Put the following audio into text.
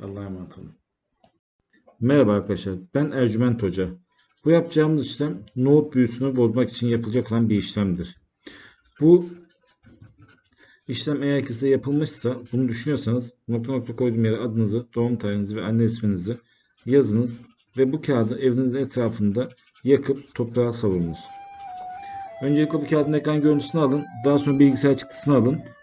Allah'a emanet olun. Merhaba arkadaşlar. Ben Ercüment Hoca. Bu yapacağımız işlem nohut büyüsünü bozmak için yapılacak olan bir işlemdir. Bu işlem eğer ki size yapılmışsa bunu düşünüyorsanız nokta nokta koyduğum yere adınızı, doğum tarihinizi ve anne isminizi yazınız ve bu kağıdı evinizin etrafında yakıp toprağa savurunuz. Öncelikle bu kağıdın ekran görüntüsünü alın. Daha sonra bilgisayar çıktısını alın.